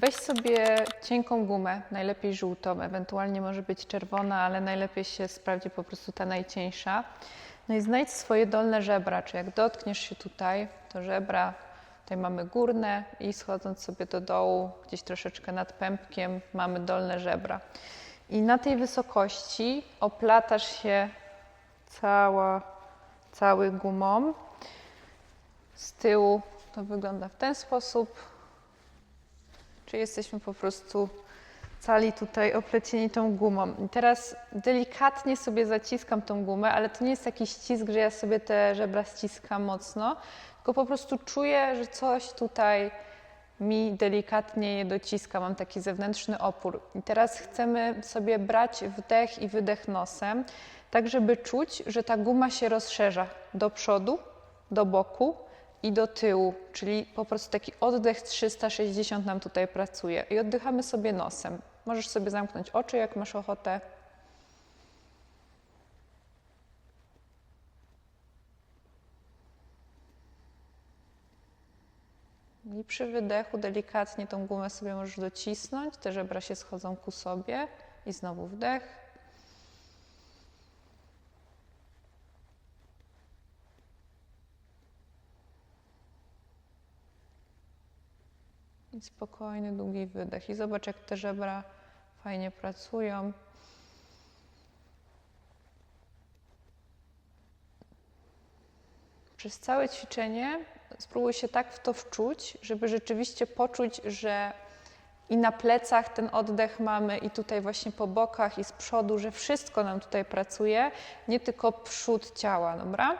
Weź sobie cienką gumę, najlepiej żółtą, ewentualnie może być czerwona, ale najlepiej się sprawdzi po prostu ta najcieńsza. No i znajdź swoje dolne żebra, czy jak dotkniesz się tutaj, to żebra, tutaj mamy górne i schodząc sobie do dołu, gdzieś troszeczkę nad pępkiem, mamy dolne żebra. I na tej wysokości oplatasz się cała, cały gumą. Z tyłu to wygląda w ten sposób. Czy jesteśmy po prostu cali tutaj oplecieni tą gumą. I teraz delikatnie sobie zaciskam tą gumę, ale to nie jest taki ścisk, że ja sobie te żebra ściskam mocno, tylko po prostu czuję, że coś tutaj mi delikatnie je dociska, mam taki zewnętrzny opór. I teraz chcemy sobie brać wdech i wydech nosem, tak żeby czuć, że ta guma się rozszerza do przodu, do boku i do tyłu, czyli po prostu taki oddech 360 nam tutaj pracuje. I oddychamy sobie nosem. Możesz sobie zamknąć oczy, jak masz ochotę. I przy wydechu delikatnie tą gumę sobie możesz docisnąć, te żebra się schodzą ku sobie i znowu wdech. I spokojny, długi wydech. I zobacz, jak te żebra fajnie pracują. Przez całe ćwiczenie spróbuj się tak w to wczuć, żeby rzeczywiście poczuć, że i na plecach ten oddech mamy, i tutaj właśnie po bokach, i z przodu, że wszystko nam tutaj pracuje, nie tylko przód ciała, dobra?